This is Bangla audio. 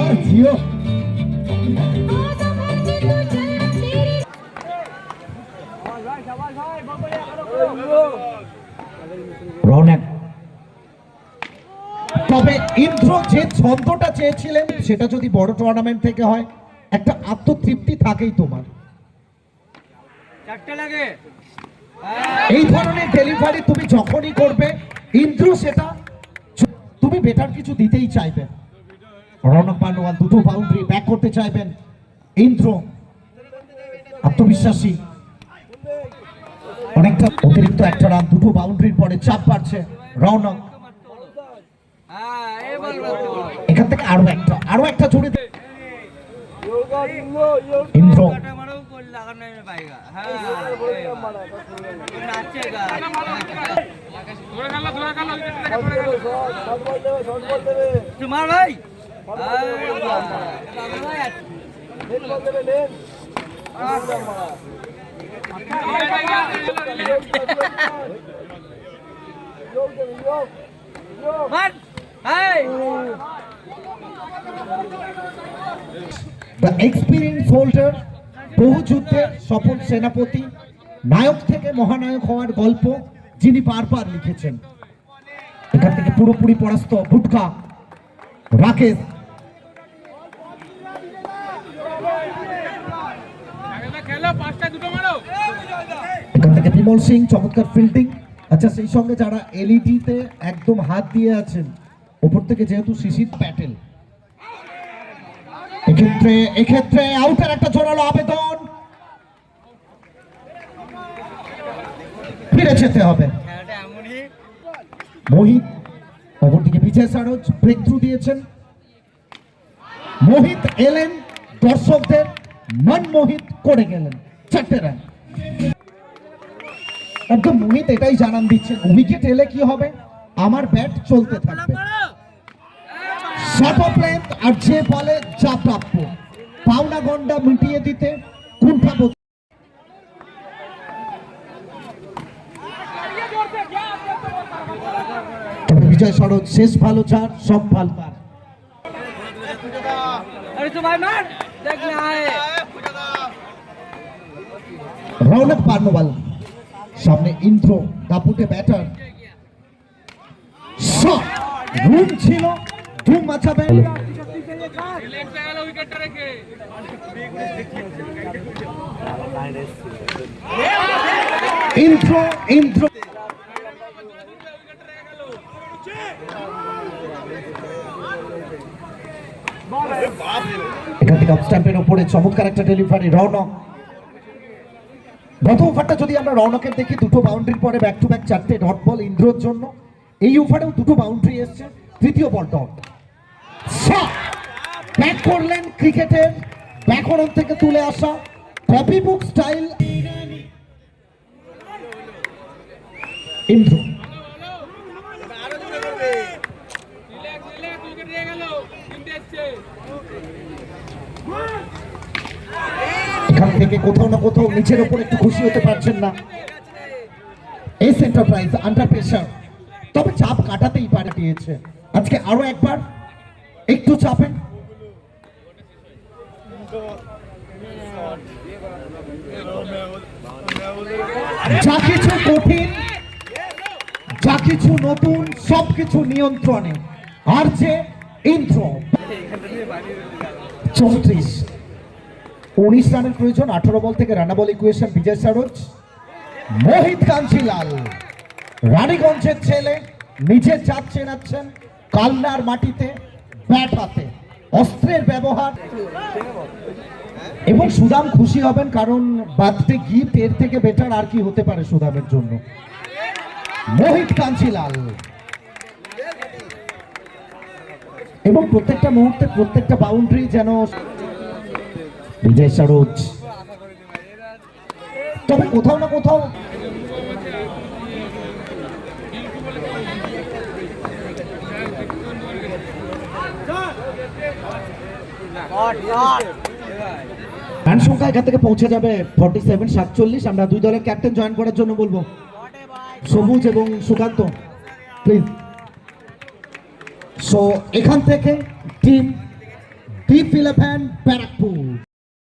আর জিও। রৌনক। তবে ইন্দ্র যে ছন্দটা চেয়েছিলেন সেটা যদি বড় টুর্নামেন্ট থেকে হয় একটা আত্মতৃপ্তি থাকেই তোমার। এই ধরনের ডেলিভারি তুমি যখনই করবে ইন্দ্র সেটা তুমি বেটার কিছু দিতেই চাইবে রৌনক পান্ডওয়াল দুটো বাউন্ডারি ব্যাক করতে চাইবেন। ইন্দ্র, আত্মবিশ্বাসী। অনেকটা অতিরিক্ত একটা রান দুটো বাউন্ডারির পরে চাপ বাড়ছে রৌনক। এখান থেকে আরও একটা আরও একটা জুড়ে হ্যাঁ বাবা, বাবা ভাই আছে। মার হাই দ্য এক্সপিরিয়েন্স হোল্ডার বহু যুদ্ধের সফল সেনাপতি, নায়ক থেকে মহানায়ক হওয়ার গল্প যিনি বারবার লিখেছেন। এখান থেকে পুরোপুরি পরাস্ত ভুটকা, রাকেশ। এখান থেকে বিমল সিং, চমৎকার ফিল্ডিং আচ্ছা সেই সঙ্গে যারা এলইডি তে একদম হাত দিয়ে আছেন, ওপর থেকে যেহেতু শিশির প্যাটেল। এক্ষেত্রে এক্ষেত্রে আউটের একটা জোরালো আবেদন। ফিরে যেতে হবে। মোহিত, অপরদিকে বিজয় সারজ ব্রেক থ্রু দিয়েছেন। মোহিত এলেন, দর্শকদের মনমোহিত করে গেলেন। চারটে রান একদম মোহিত এটাই জানান দিচ্ছেন উইকেট এলে কি হবে? আমার ব্যাট চলতে থাকবে। স্বপ্রেম আর যে বলে যা প্রাপ্য। পাওনা গন্ডা মিটিয়ে দিতে বিজয় সড়ক শেষ ভালো চার সব ভালো রৌনক পার্নোবাল সামনে ইন্দ্র দাপুটে ব্যাটার। সব রুম ছিল ধুম মাছাবে ইন্দ্র ইন্দ্র। এখান থেকে স্ট্যাম্পের ওপরে চমৎকার একটা ডেলিভারি রৌনক গত ওভারটা যদি আমরা রৌনকের দেখি, দুটো বাউন্ডারির পরে ব্যাক টু ব্যাক চারটে ডট বল ইন্দ্রর জন্য। এই ওভারেও দুটো বাউন্ডারি এসছে, তৃতীয় বল ডট ব্যাক করলেন ক্রিকেটের ব্যাকরণ থেকে তুলে আসা কপি বুক স্টাইল ইন্দ্র। এখান থেকে কোথাও না কোথাও নিচের ওপর একটু খুশি হতে পারছেন না। এস এন্টারপ্রাইজ আন্ডার প্রেশার তবে চাপ কাটাতেই পারে দিয়েছে। আজকে আরও একবার একটু চাপেন। যা কিছু কঠিন, যা কিছু নতুন সবকিছু নিয়ন্ত্রণে। আর যে ইন্দ্র। চৌত্রিশ। উনিশ রানের প্রয়োজন, আঠারো বল থেকে run a ball equation Vijay Saroj মোহিত কাঞ্চিলাল। রানীগঞ্জের ছেলে, নিজের জাত চেনাচ্ছেন, কালনার মাটিতে। ব্যাট হাতে অস্ত্রের ব্যবহার। এবং সুদাম খুশি হবেন কারণ বার্থডে গিফট এর থেকে বেটার আর কি হতে পারে সুদামের জন্য। মোহিত কাঞ্চিলাল। এবং প্রত্যেকটা মুহূর্তে প্রত্যেকটা বাউন্ডারি যেন বিজয় সরোজ। তবে কোথাও না কোথাও রান সংখ্যা এখান থেকে পৌঁছে যাবে ফর্টি সেভেন সাতচল্লিশ। আমরা দুই দলের ক্যাপ্টেন জয়েন করার জন্য বলব। সবুজ এবং সুকান্ত প্লিজ সো এখান থেকে টিম ডিপ ইলেভেন ব্যারাকপুর